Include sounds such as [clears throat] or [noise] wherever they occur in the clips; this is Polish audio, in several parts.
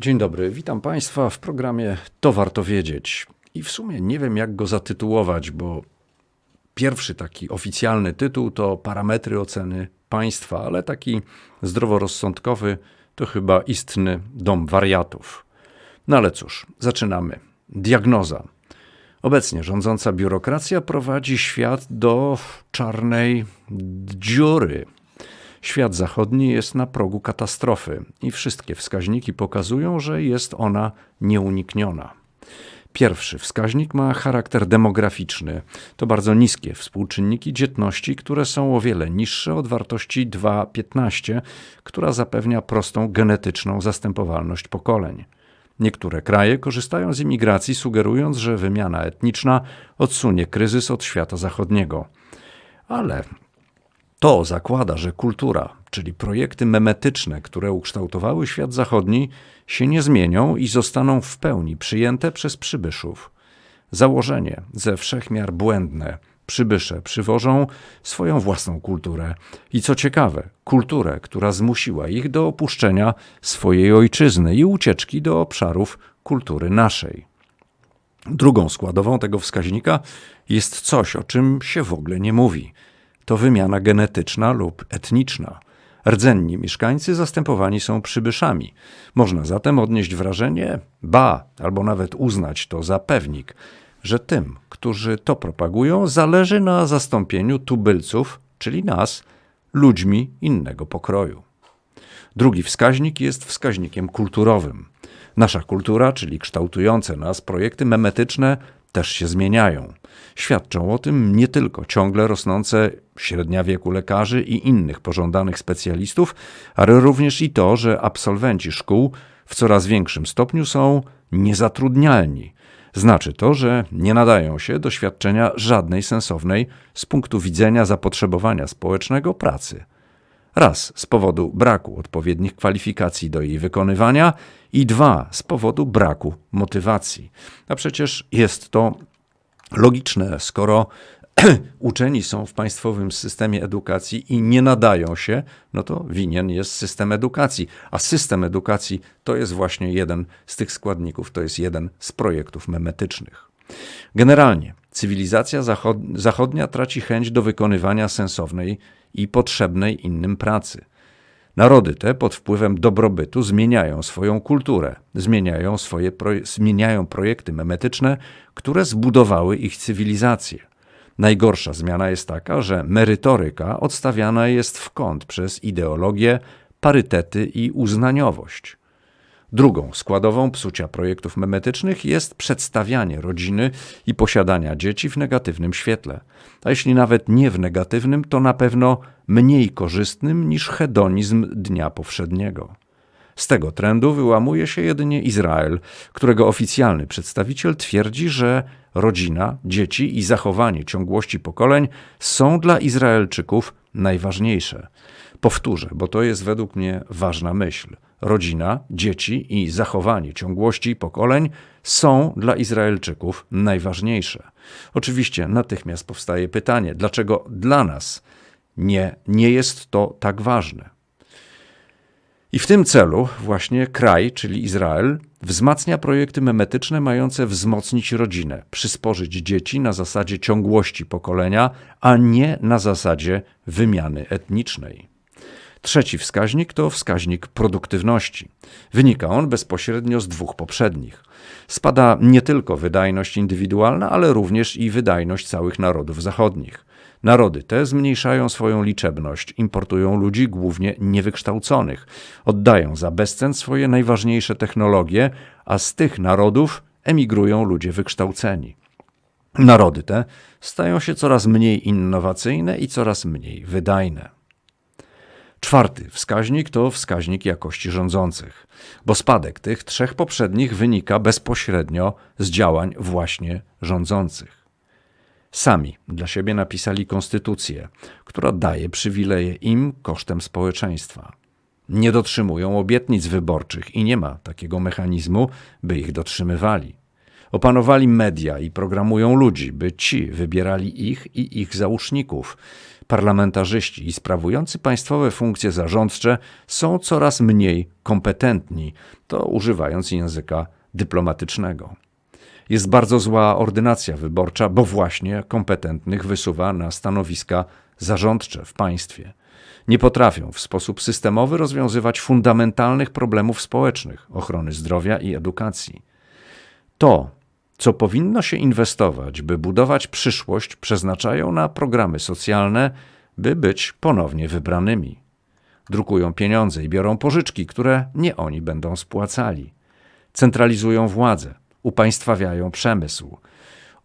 Dzień dobry, witam Państwa w programie To Warto Wiedzieć. I w sumie nie wiem, jak go zatytułować, bo pierwszy taki oficjalny tytuł to Parametry oceny państwa, ale taki zdroworozsądkowy to chyba istny dom wariatów. No ale cóż, zaczynamy. Diagnoza. Obecnie rządząca biurokracja prowadzi świat do czarnej dziury. Świat zachodni jest na progu katastrofy i wszystkie wskaźniki pokazują, że jest ona nieunikniona. Pierwszy wskaźnik ma charakter demograficzny. To bardzo niskie współczynniki dzietności, które są o wiele niższe od wartości 2,15, która zapewnia prostą genetyczną zastępowalność pokoleń. Niektóre kraje korzystają z imigracji, sugerując, że wymiana etniczna odsunie kryzys od świata zachodniego. Ale to zakłada, że kultura, czyli projekty memetyczne, które ukształtowały świat zachodni, się nie zmienią i zostaną w pełni przyjęte przez przybyszów. Założenie ze wszechmiar błędne. Przybysze przywożą swoją własną kulturę i co ciekawe, kulturę, która zmusiła ich do opuszczenia swojej ojczyzny i ucieczki do obszarów kultury naszej. Drugą składową tego wskaźnika jest coś, o czym się w ogóle nie mówi. To wymiana genetyczna lub etniczna. Rdzenni mieszkańcy zastępowani są przybyszami. Można zatem odnieść wrażenie, ba, albo nawet uznać to za pewnik, że tym, którzy to propagują, zależy na zastąpieniu tubylców, czyli nas, ludźmi innego pokroju. Drugi wskaźnik jest wskaźnikiem kulturowym. Nasza kultura, czyli kształtujące nas projekty memetyczne, też się zmieniają. Świadczą o tym nie tylko ciągle rosnące średnia wieku lekarzy i innych pożądanych specjalistów, ale również i to, że absolwenci szkół w coraz większym stopniu są niezatrudnialni. Znaczy to, że nie nadają się do świadczenia żadnej sensownej z punktu widzenia zapotrzebowania społecznego pracy. Raz z powodu braku odpowiednich kwalifikacji do jej wykonywania, i dwa z powodu braku motywacji. A przecież jest to logiczne, skoro [clears throat] uczeni są w państwowym systemie edukacji i nie nadają się, no to winien jest system edukacji. A system edukacji to jest właśnie jeden z tych składników, to jest jeden z projektów memetycznych. Generalnie cywilizacja zachodnia traci chęć do wykonywania sensownej i potrzebnej innym pracy. Narody te pod wpływem dobrobytu zmieniają swoją kulturę, zmieniają, swoje zmieniają projekty memetyczne, które zbudowały ich cywilizację. Najgorsza zmiana jest taka, że merytoryka odstawiana jest w kąt przez ideologię, parytety i uznaniowość. Drugą składową psucia projektów memetycznych jest przedstawianie rodziny i posiadania dzieci w negatywnym świetle. A jeśli nawet nie w negatywnym, to na pewno mniej korzystnym niż hedonizm dnia powszedniego. Z tego trendu wyłamuje się jedynie Izrael, którego oficjalny przedstawiciel twierdzi, że rodzina, dzieci i zachowanie ciągłości pokoleń są dla Izraelczyków najważniejsze. Powtórzę, bo to jest według mnie ważna myśl. Rodzina, dzieci i zachowanie ciągłości pokoleń są dla Izraelczyków najważniejsze. Oczywiście natychmiast powstaje pytanie, dlaczego dla nas nie, nie jest to tak ważne. I w tym celu właśnie kraj, czyli Izrael, wzmacnia projekty memetyczne mające wzmocnić rodzinę, przysporzyć dzieci na zasadzie ciągłości pokolenia, a nie na zasadzie wymiany etnicznej. Trzeci wskaźnik to wskaźnik produktywności. Wynika on bezpośrednio z dwóch poprzednich. Spada nie tylko wydajność indywidualna, ale również i wydajność całych narodów zachodnich. Narody te zmniejszają swoją liczebność, importują ludzi głównie niewykształconych, oddają za bezcen swoje najważniejsze technologie, a z tych narodów emigrują ludzie wykształceni. Narody te stają się coraz mniej innowacyjne i coraz mniej wydajne. Czwarty wskaźnik to wskaźnik jakości rządzących, bo spadek tych trzech poprzednich wynika bezpośrednio z działań właśnie rządzących. Sami dla siebie napisali konstytucję, która daje przywileje im kosztem społeczeństwa. Nie dotrzymują obietnic wyborczych i nie ma takiego mechanizmu, by ich dotrzymywali. Opanowali media i programują ludzi, by ci wybierali ich i ich załóżników. Parlamentarzyści i sprawujący państwowe funkcje zarządcze są coraz mniej kompetentni, to używając języka dyplomatycznego. Jest bardzo zła ordynacja wyborcza, bo właśnie kompetentnych wysuwa na stanowiska zarządcze w państwie. Nie potrafią w sposób systemowy rozwiązywać fundamentalnych problemów społecznych, ochrony zdrowia i edukacji. To, co powinno się inwestować, by budować przyszłość, przeznaczają na programy socjalne, by być ponownie wybranymi. Drukują pieniądze i biorą pożyczki, które nie oni będą spłacali. Centralizują władzę, upaństwawiają przemysł,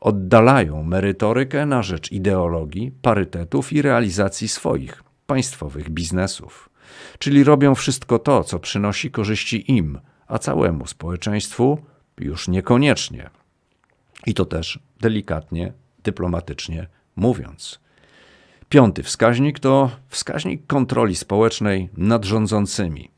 oddalają merytorykę na rzecz ideologii, parytetów i realizacji swoich państwowych biznesów. Czyli robią wszystko to, co przynosi korzyści im, a całemu społeczeństwu już niekoniecznie. I to też delikatnie, dyplomatycznie mówiąc. Piąty wskaźnik to wskaźnik kontroli społecznej nad rządzącymi.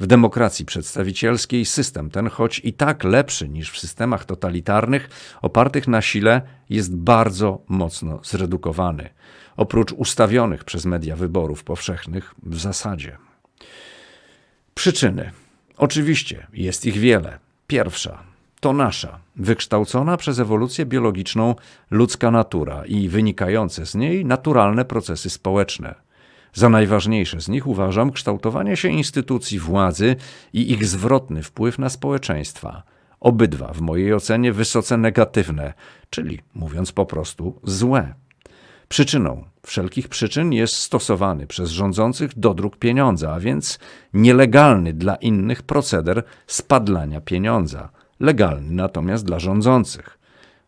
W demokracji przedstawicielskiej system ten, choć i tak lepszy niż w systemach totalitarnych opartych na sile, jest bardzo mocno zredukowany, oprócz ustawionych przez media wyborów powszechnych w zasadzie. Przyczyny. Oczywiście jest ich wiele. Pierwsza to nasza, wykształcona przez ewolucję biologiczną ludzka natura i wynikające z niej naturalne procesy społeczne. Za najważniejsze z nich uważam kształtowanie się instytucji władzy i ich zwrotny wpływ na społeczeństwa. Obydwa, w mojej ocenie, wysoce negatywne, czyli mówiąc po prostu złe. Przyczyną wszelkich przyczyn jest stosowany przez rządzących dodruk pieniądza, a więc nielegalny dla innych proceder spadlania pieniądza legalny natomiast dla rządzących.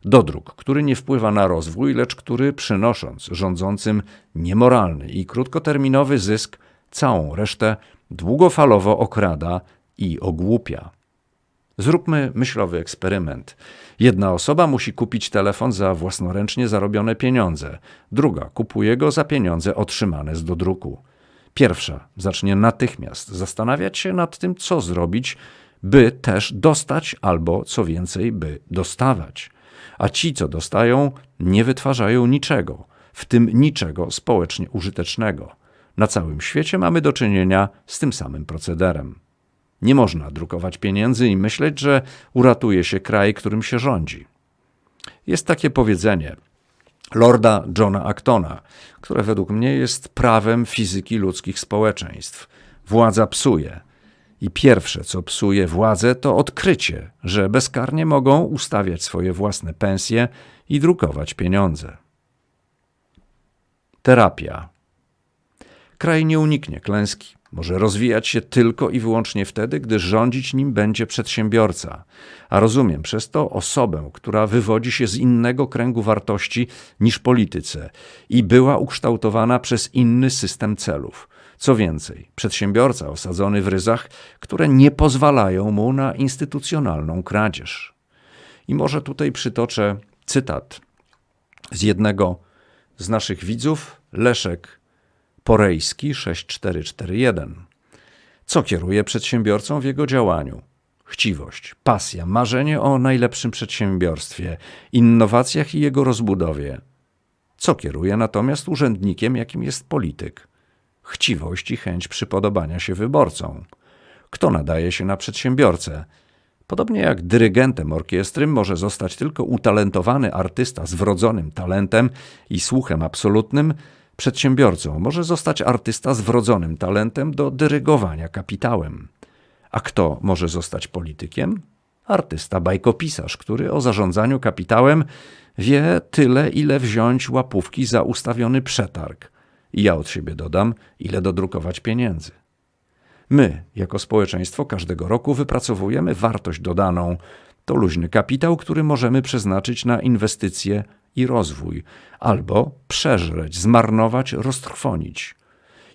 Dodruk, który nie wpływa na rozwój, lecz który przynosząc rządzącym niemoralny i krótkoterminowy zysk, całą resztę długofalowo okrada i ogłupia. Zróbmy myślowy eksperyment. Jedna osoba musi kupić telefon za własnoręcznie zarobione pieniądze, druga kupuje go za pieniądze otrzymane z dodruku. Pierwsza zacznie natychmiast zastanawiać się nad tym, co zrobić, by też dostać albo, co więcej, by dostawać. A ci, co dostają, nie wytwarzają niczego, w tym niczego społecznie użytecznego. Na całym świecie mamy do czynienia z tym samym procederem. Nie można drukować pieniędzy i myśleć, że uratuje się kraj, którym się rządzi. Jest takie powiedzenie Lorda Johna Actona, które według mnie jest prawem fizyki ludzkich społeczeństw. Władza psuje, i pierwsze, co psuje władzę, to odkrycie, że bezkarnie mogą ustawiać swoje własne pensje i drukować pieniądze. Terapia. Kraj nie uniknie klęski. Może rozwijać się tylko i wyłącznie wtedy, gdy rządzić nim będzie przedsiębiorca, a rozumiem przez to osobę, która wywodzi się z innego kręgu wartości niż polityce i była ukształtowana przez inny system celów. Co więcej, przedsiębiorca osadzony w ryzach, które nie pozwalają mu na instytucjonalną kradzież. I może tutaj przytoczę cytat z jednego z naszych widzów, Leszek Porejski 6441. Co kieruje przedsiębiorcą w jego działaniu? Chciwość, pasja, marzenie o najlepszym przedsiębiorstwie, innowacjach i jego rozbudowie. Co kieruje natomiast urzędnikiem, jakim jest polityk? Chciwość i chęć przypodobania się wyborcom. Kto nadaje się na przedsiębiorcę? Podobnie jak dyrygentem orkiestry może zostać tylko utalentowany artysta z wrodzonym talentem i słuchem absolutnym, przedsiębiorcą może zostać artysta z wrodzonym talentem do dyrygowania kapitałem. A kto może zostać politykiem? Artysta bajkopisarz, który o zarządzaniu kapitałem wie tyle, ile wziąć łapówki za ustawiony przetarg – i ja od siebie dodam, ile dodrukować pieniędzy. My, jako społeczeństwo, każdego roku wypracowujemy wartość dodaną. To luźny kapitał, który możemy przeznaczyć na inwestycje i rozwój, albo przeżreć, zmarnować, roztrwonić.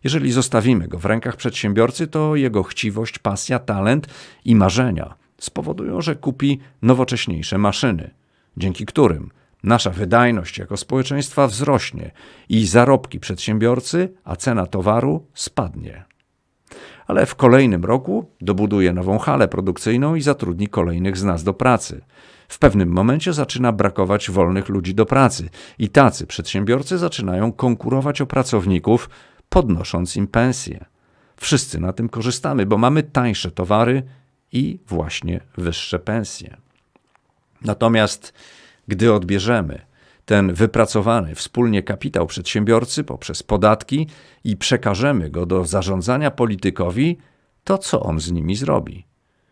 Jeżeli zostawimy go w rękach przedsiębiorcy, to jego chciwość, pasja, talent i marzenia spowodują, że kupi nowocześniejsze maszyny, dzięki którym nasza wydajność jako społeczeństwa wzrośnie i zarobki przedsiębiorcy, a cena towaru spadnie. ale w kolejnym roku dobuduje nową halę produkcyjną i zatrudni kolejnych z nas do pracy. W pewnym momencie zaczyna brakować wolnych ludzi do pracy i tacy przedsiębiorcy zaczynają konkurować o pracowników, podnosząc im pensje. Wszyscy na tym korzystamy, bo mamy tańsze towary i właśnie wyższe pensje. Natomiast gdy odbierzemy ten wypracowany wspólnie kapitał przedsiębiorcy poprzez podatki i przekażemy go do zarządzania politykowi, to co on z nimi zrobi?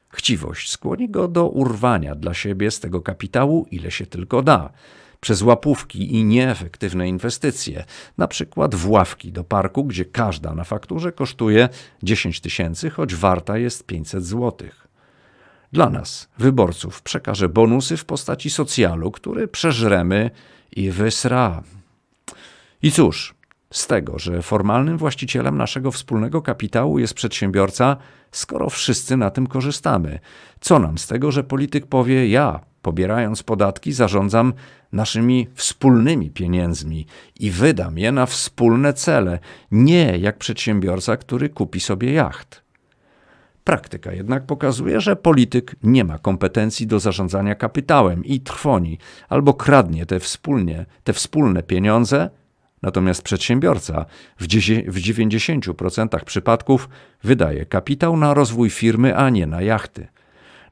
Chciwość skłoni go do urwania dla siebie z tego kapitału, ile się tylko da, przez łapówki i nieefektywne inwestycje, na przykład w ławki do parku, gdzie każda na fakturze kosztuje 10 tysięcy, choć warta jest 500 złotych. Dla nas, wyborców, przekaże bonusy w postaci socjalu, który przeżremy i wysra. I cóż, z tego, że formalnym właścicielem naszego wspólnego kapitału jest przedsiębiorca, skoro wszyscy na tym korzystamy? Co nam z tego, że polityk powie: Ja, pobierając podatki, zarządzam naszymi wspólnymi pieniędzmi i wydam je na wspólne cele, nie jak przedsiębiorca, który kupi sobie jacht. Praktyka jednak pokazuje, że polityk nie ma kompetencji do zarządzania kapitałem i trwoni albo kradnie te, wspólnie, te wspólne pieniądze, natomiast przedsiębiorca w 90% przypadków wydaje kapitał na rozwój firmy, a nie na jachty.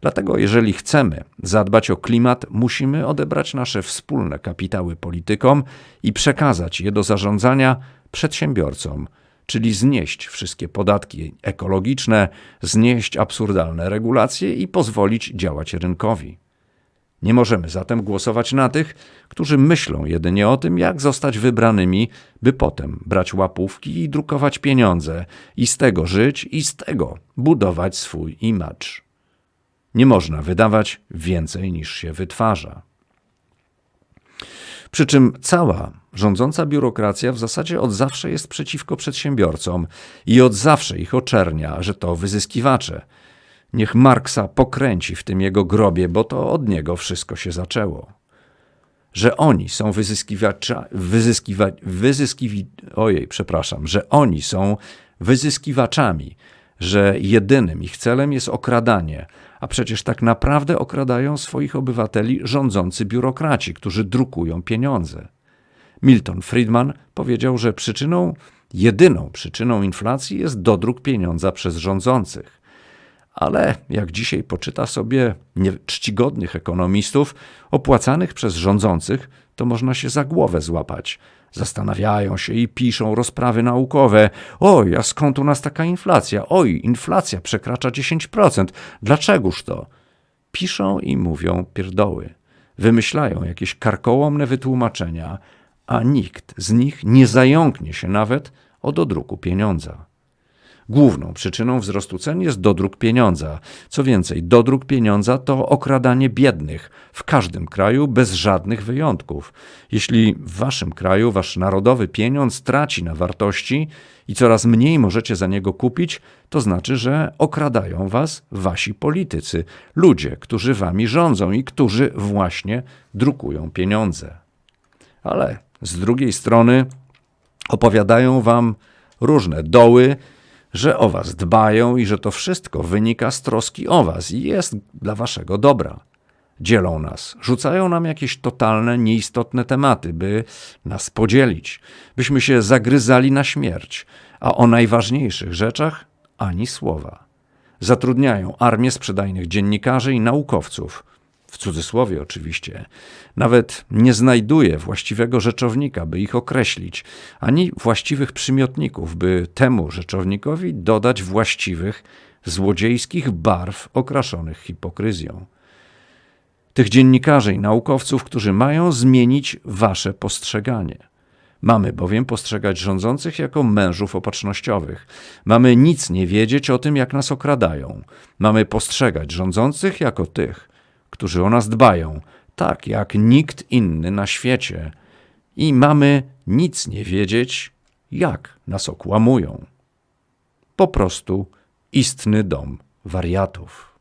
Dlatego, jeżeli chcemy zadbać o klimat, musimy odebrać nasze wspólne kapitały politykom i przekazać je do zarządzania przedsiębiorcom czyli znieść wszystkie podatki ekologiczne, znieść absurdalne regulacje i pozwolić działać rynkowi. Nie możemy zatem głosować na tych, którzy myślą jedynie o tym, jak zostać wybranymi, by potem brać łapówki i drukować pieniądze, i z tego żyć, i z tego budować swój image. Nie można wydawać więcej niż się wytwarza. Przy czym cała rządząca biurokracja w zasadzie od zawsze jest przeciwko przedsiębiorcom i od zawsze ich oczernia, że to wyzyskiwacze. Niech Marksa pokręci w tym jego grobie, bo to od niego wszystko się zaczęło. Że oni są wyzyskiwaczami, wyzyskiwa, wyzyskiwi, ojej, przepraszam, że oni są wyzyskiwaczami, że jedynym ich celem jest okradanie, a przecież tak naprawdę okradają swoich obywateli rządzący biurokraci, którzy drukują pieniądze. Milton Friedman powiedział, że przyczyną, jedyną przyczyną inflacji jest dodruk pieniądza przez rządzących. Ale jak dzisiaj poczyta sobie czcigodnych ekonomistów opłacanych przez rządzących, to można się za głowę złapać. Zastanawiają się i piszą rozprawy naukowe. Oj, a skąd u nas taka inflacja? Oj, inflacja przekracza 10%. Dlaczegoż to? Piszą i mówią pierdoły. Wymyślają jakieś karkołomne wytłumaczenia, a nikt z nich nie zająknie się nawet o dodruku pieniądza. Główną przyczyną wzrostu cen jest dodruk pieniądza. Co więcej, dodruk pieniądza to okradanie biednych w każdym kraju bez żadnych wyjątków. Jeśli w waszym kraju wasz narodowy pieniądz traci na wartości i coraz mniej możecie za niego kupić, to znaczy, że okradają was wasi politycy, ludzie, którzy wami rządzą i którzy właśnie drukują pieniądze. Ale z drugiej strony opowiadają wam różne doły, że o was dbają i że to wszystko wynika z troski o was i jest dla waszego dobra. Dzielą nas, rzucają nam jakieś totalne, nieistotne tematy, by nas podzielić, byśmy się zagryzali na śmierć, a o najważniejszych rzeczach ani słowa. Zatrudniają armię sprzedajnych dziennikarzy i naukowców, w cudzysłowie oczywiście, nawet nie znajduje właściwego rzeczownika, by ich określić, ani właściwych przymiotników, by temu rzeczownikowi dodać właściwych, złodziejskich barw okraszonych hipokryzją. Tych dziennikarzy i naukowców, którzy mają zmienić wasze postrzeganie. Mamy bowiem postrzegać rządzących jako mężów opatrznościowych. Mamy nic nie wiedzieć o tym, jak nas okradają. Mamy postrzegać rządzących jako tych, którzy o nas dbają, tak jak nikt inny na świecie. I mamy nic nie wiedzieć, jak nas okłamują. Po prostu istny dom wariatów.